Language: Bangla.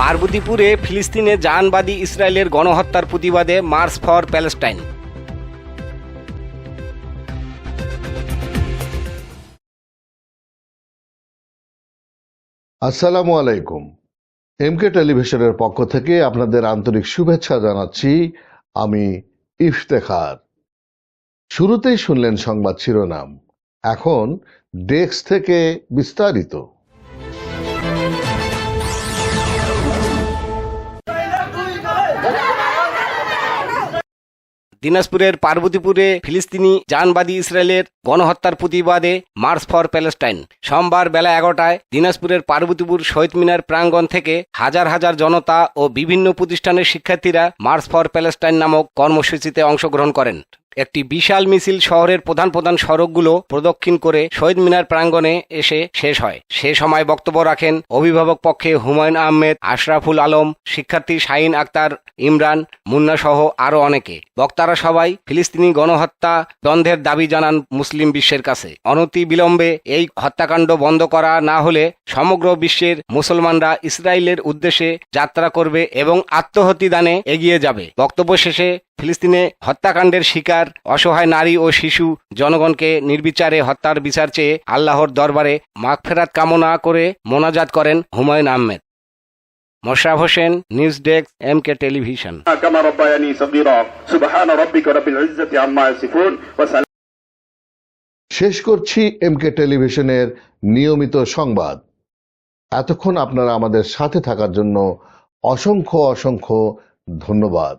পার্বতীপুরে ফিলিস্তিনে জাহানবাদী ইসরায়েলের গণহত্যার প্রতিবাদে মার্চ ফর প্যালেস্টাইন। আসসালামু আলাইকুম। এমকে টেলিভিশনের পক্ষ থেকে আপনাদের আন্তরিক শুভেচ্ছা জানাচ্ছি আমি ইফতেখার। শুরুতেই শুনলেন সংবাদ শিরোনাম। এখন ডেস্ক থেকে বিস্তারিত। দিনাজপুরের পার্বতীপুরে ফিলিস্তিনি জানবাদী ইসরায়েলের গণহত্যার প্রতিবাদে মার্চ ফর প্যালেস্টাইন। সোমবার বেলা এগারোটায় দিনাজপুরের পার্বতীপুর শহীদ মিনার প্রাঙ্গণ থেকে হাজার হাজার জনতা ও বিভিন্ন প্রতিষ্ঠানের শিক্ষার্থীরা মার্চ ফর প্যালেস্টাইন নামক কর্মসূচিতে অংশগ্রহণ করেন। একটি বিশাল মিছিল শহরের প্রধান প্রধান সড়কগুলো প্রদক্ষিণ করে শহীদ মিনার প্রাঙ্গণে এসে শেষ হয়। সে সময় বক্তব্য রাখেন অভিভাবক পক্ষে হুমায়ুন আহমেদ, আশরাফুল আলম, শিক্ষার্থী শাহিন আক্তার, ইমরান, মুন্না সহ আরও অনেকে। বক্তারা সবাই ফিলিস্তিনি গণহত্যা বন্ধের দাবি জানান মুসলিম বিশ্বের কাছে। অনতি বিলম্বে এই হত্যাকাণ্ড বন্ধ করা না হলে সমগ্র বিশ্বের মুসলমানরা ইসরায়েলের উদ্দেশ্যে যাত্রা করবে এবং আত্মহতি দানে এগিয়ে যাবে। বক্তব্য শেষে ফিলিস্তিনে হত্যাকাণ্ডের শিকার হাজার অসহায় নারী ও শিশু জনগণকে নির্বিচারে হত্যার বিচার চেয়ে আল্লাহর দরবারে মাগফেরাত কামনা করে মোনাজাত করেন Humayun Ahmed. মোশাফ Hossain news desk M K television শেষ করছি এম কে টেলিভিশনের নিয়মিত সংবাদ। এতক্ষণ আপনারা আমাদের সাথে থাকার জন্য অসংখ্য অসংখ্য ধন্যবাদ।